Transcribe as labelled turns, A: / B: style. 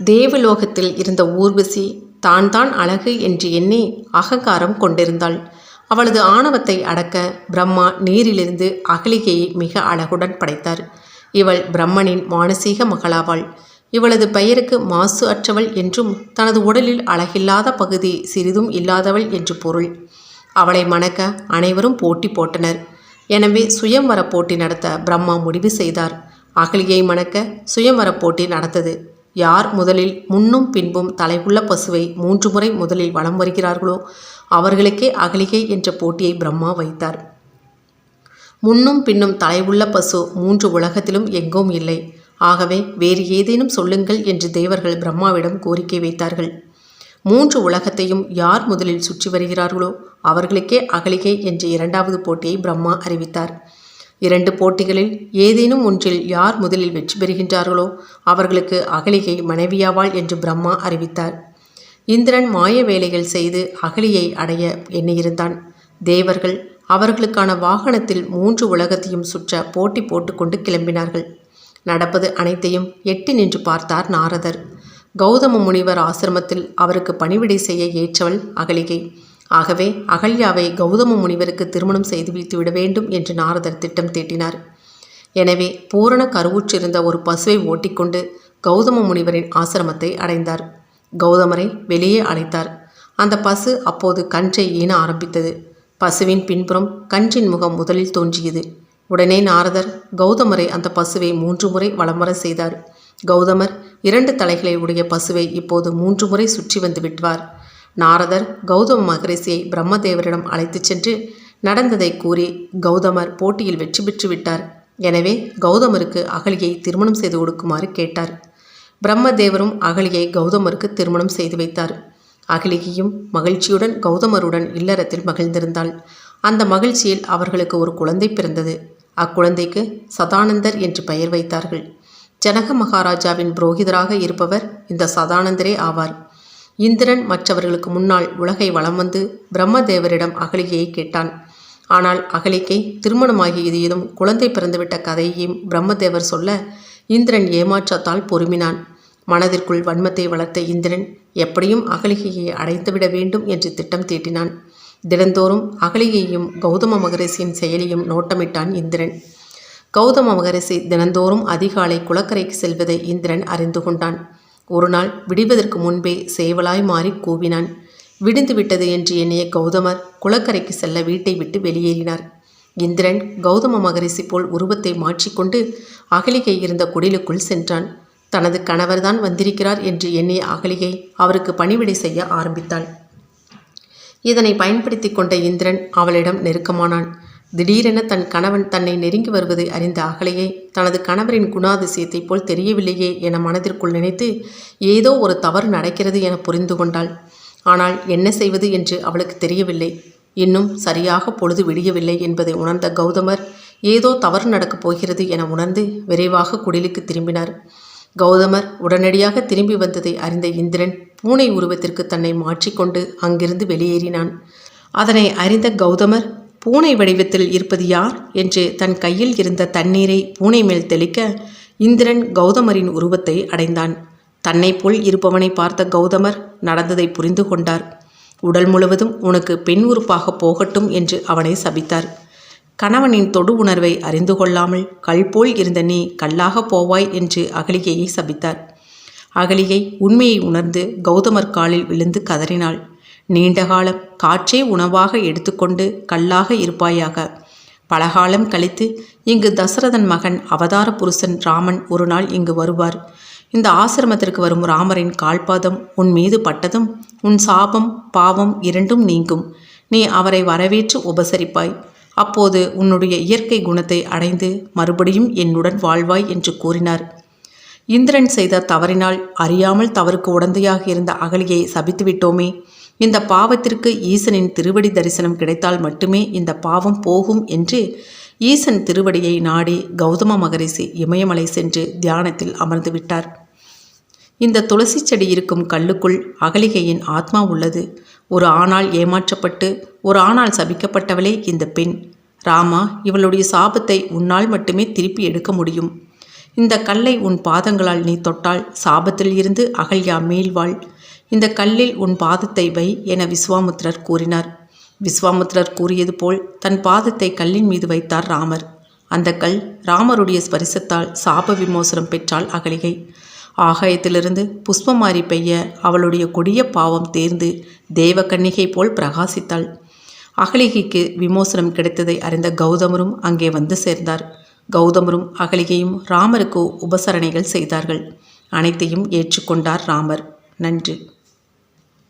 A: தேவலோகத்தில் இருந்த ஊர்வசி தான் தான் அழகு என்று எண்ணி அகங்காரம் கொண்டிருந்தாள். அவளது ஆணவத்தை அடக்க பிரம்மா நீரிலிருந்து அகலிகையை மிக அழகுடன் படைத்தார். இவள் பிரம்மனின் மானசீக மகளாவாள். இவளது பெயருக்கு மாசு அற்றவள் என்றும் தனது உடலில் அழகில்லாத பகுதி சிறிதும் இல்லாதவள் என்று பொருள். அவளை மணக்க அனைவரும் போட்டி போட்டனர். எனவே சுயம்வர போட்டி நடத்த பிரம்மா முடிவு செய்தார். அகலியை மணக்க சுயம்வர போட்டி நடந்தது. யார் முதலில் முன்னும் பின்பும் தலைவுள்ள பசுவை மூன்று முறை முதலில் வலம் வருகிறார்களோ அவர்களுக்கே அகலிகை என்ற போட்டியை பிரம்மா வைத்தார். முன்னும் பின்னும் தலைவுள்ள பசு மூன்று உலகத்திலும் எங்கும் இல்லை. ஆகவே வேறு ஏதேனும் சொல்லுங்கள் என்று தேவர்கள் பிரம்மாவிடம் கோரிக்கை வைத்தார்கள். மூன்று உலகத்தையும் யார் முதலில் சுற்றி வருகிறார்களோ அவர்களுக்கே அகலிகை என்ற இரண்டாவது போட்டியை பிரம்மா அறிவித்தார். இரண்டு போட்டிகளில் ஏதேனும் ஒன்றில் யார் முதலில் வெற்றி பெறுகின்றார்களோ அவர்களுக்கு அகலிகை மனைவியாவாள் என்று பிரம்மா அறிவித்தார். இந்திரன் மாய வேலைகள் செய்து அகலியை அடைய எண்ணியிருந்தான். தேவர்கள் அவர்களுக்கான வாகனத்தில் மூன்று உலகத்தையும் சுற்ற போட்டி போட்டுக்கொண்டு கிளம்பினார்கள். நடப்பது அனைத்தையும் எட்டி நின்று பார்த்தார் நாரதர். கௌதம முனிவர் ஆசிரமத்தில் அவருக்கு பணிவிடை செய்ய ஏற்றவள் அகலிகை. ஆகவே அகல்யாவை கௌதம முனிவருக்கு திருமணம் செய்து வைத்து விட வேண்டும் என்று நாரதர் திட்டம் தீட்டினார். எனவே பூரண கருவுற்றிருந்த ஒரு பசுவை ஓட்டிக்கொண்டு கௌதம முனிவரின் ஆசிரமத்தை அடைந்தார். கௌதமரை வெளியே அழைத்தார். அந்த பசு அப்போது கன்றை ஈன ஆரம்பித்தது. பசுவின் பின்புறம் கன்றின் முகம் முதலில் தோன்றியது. உடனே நாரதர் கௌதமரை அந்த பசுவை மூன்று முறை வலம் வர செய்தார். கௌதமர் இரண்டு தலைகளை உடைய பசுவை இப்போது மூன்று முறை சுற்றி வந்து விட்டார் நாரதர் கௌதம மகரிஷியை பிரம்மதேவரிடம் அழைத்துச் சென்று நடந்ததை கூறி கௌதமர் போட்டியில் வெற்றி பெற்று விட்டார் எனவே கௌதமருக்கு அகலியை திருமணம் செய்து கொடுக்குமாறு கேட்டார். பிரம்மதேவரும் அகலியை கௌதமருக்கு திருமணம் செய்து வைத்தார். அகலிகையும் மகிழ்ச்சியுடன் கௌதமருடன் இல்லறத்தில் மகிழ்ந்திருந்தாள். அந்த மகிழ்ச்சியில் அவர்களுக்கு ஒரு குழந்தை பிறந்தது. அக்குழந்தைக்கு சதானந்தர் என்று பெயர் வைத்தார்கள். ஜனக மகாராஜாவின் புரோகிதராக இருப்பவர் இந்த சதானந்தரே ஆவார். இந்திரன் மற்றவர்களுக்கு முன்னால் உலகை வலம் வந்து பிரம்மதேவரிடம் அகலிகையை கேட்டான். ஆனால் அகலிகை திருமணமாகியது ஏதும் குழந்தை பிறந்துவிட்ட கதையையும் பிரம்மதேவர் சொல்ல இந்திரன் ஏமாற்றத்தால் பொறுமினான். மனதிற்குள் வன்மத்தை வளர்த்த இந்திரன் எப்படியும் அகலிகையை அடைந்துவிட வேண்டும் என்று திட்டம் தீட்டினான். தினந்தோறும் அகலிகையும் கௌதம மகரிஷியின் செயலியும் நோட்டமிட்டான் இந்திரன். கௌதம மகரிஷி தினந்தோறும் அதிகாலை குளக்கரைக்கு செல்வதை இந்திரன் அறிந்து கொண்டான். ஒரு நாள் விடிவதற்கு முன்பே சேவலாய் மாறி கூவினான். விடிந்து விட்டது என்று எண்ணிய கௌதமர் குளக்கரைக்கு செல்ல வீட்டை விட்டு வெளியேறினார். இந்திரன் கௌதம மகரிஷி போல் உருவத்தை மாற்றிக்கொண்டு அகலிகை இருந்த குடிலுக்குள் சென்றான். தனது கணவர்தான் வந்திருக்கிறார் என்று எண்ணிய அகலிகை அவருக்கு பணிவிடை செய்ய ஆரம்பித்தாள். இதனை பயன்படுத்தி கொண்ட இந்திரன் அவளிடம் நெருக்கமானான். திடீரென தன் கணவன் தன்னை நெருங்கி வருவதை அறிந்த அகலையை தனது கணவரின் குணாதிசயத்தைப் போல் தெரியவில்லையே என மனதிற்குள் நினைத்து ஏதோ ஒரு தவறு நடக்கிறது என புரிந்து கொண்டாள். ஆனால் என்ன செய்வது என்று அவளுக்கு தெரியவில்லை. இன்னும் சரியாக பொழுது விடியவில்லை என்பதை உணர்ந்த கௌதமர் ஏதோ தவறு நடக்கப் போகிறது என உணர்ந்து விரைவாக குடிலுக்கு திரும்பினார். கௌதமர் உடனடியாக திரும்பி வந்ததை அறிந்த இந்திரன் பூனை உருவத்திற்கு தன்னை மாற்றிக்கொண்டு அங்கிருந்து வெளியேறினான். அதனை அறிந்த கௌதமர் பூனை வடிவத்தில் இருப்பது யார் என்று தன் கையில் இருந்த தண்ணீரை பூனை மேல் தெளிக்க இந்திரன் கௌதமரின் உருவத்தை அடைந்தான். தன்னை போல் இருப்பவனை பார்த்த கௌதமர் நடந்ததை புரிந்து கொண்டார். உடல் முழுவதும் உனக்கு பெண் உறுப்பாக போகட்டும் என்று அவனை சபித்தார். கணவனின் தொடு உணர்வை அறிந்து கொள்ளாமல் கல் போல் இருந்த நீ கல்லாக போவாய் என்று அகலிகையை சபித்தார். அகலிகை உண்மையை உணர்ந்து கௌதமர் காலில் விழுந்து கதறினாள். நீண்டகாலம் காற்றே உணவாக எடுத்துக்கொண்டு கல்லாக இருப்பாயாக. பலகாலம் கழித்து இங்கு தசரதன் மகன் அவதார புருஷன் ராமன் ஒரு நாள் இங்கு வருவார். இந்த ஆசிரமத்திற்கு வரும் ராமரின் கால்பாதம் உன் மீது பட்டதும் உன் சாபம் பாவம் இரண்டும் நீங்கும். நீ அவரை வரவேற்று உபசரிப்பாய். அப்போது உன்னுடைய இயற்கை குணத்தை அடைந்து மறுபடியும் என்னுடன் வாழ்வாய் என்று கூறினார். இந்திரன் செய்த தவறினால் அறியாமல் தவறுக்கு உடந்தையாக இருந்த அகலியை சபித்துவிட்டோமே. இந்த பாவத்திற்கு ஈசனின் திருவடி தரிசனம் கிடைத்தால் மட்டுமே இந்த பாவம் போகும் என்று ஈசன் திருவடியை நாடி கௌதம மகரிஷி இமயமலை சென்று தியானத்தில் அமர்ந்து விட்டார். இந்த துளசி செடி இருக்கும் கல்லுக்குள் அகலிகையின் ஆத்மா உள்ளது. ஒரு ஆணால் ஏமாற்றப்பட்டு ஒரு ஆணால் சபிக்கப்பட்டவளே இந்த பெண். ராமா இவளுடைய சாபத்தை உன்னால் மட்டுமே திருப்பி எடுக்க முடியும். இந்த கல்லை உன் பாதங்களால் நீ தொட்டால் சாபத்தில் இருந்து அகல்யா மீள்வாள் இந்த கல்லில் உன் பாதத்தை வை என விஸ்வாமுத்திரர் கூறினார். விஸ்வாமுத்திரர் கூறியது போல் தன் பாதத்தை கல்லின் மீது வைத்தார் ராமர். அந்த கல் ராமருடைய ஸ்பரிசத்தால் சாப விமோசனம் பெற்றாள் அகலிகை. ஆகாயத்திலிருந்து புஷ்பமாரி பெய்ய அவளுடைய கொடிய பாவம் தேர்ந்து தேவக்கன்னிகை போல் பிரகாசித்தாள். அகலிகைக்கு விமோசனம் கிடைத்ததை அறிந்த கௌதமரும் அங்கே வந்து சேர்ந்தார். கௌதமரும் அகலிகையும் ராமருக்கு உபசரணைகள் செய்தார்கள். அனைத்தையும் ஏற்றுக்கொண்டார் ராமர். நன்றி.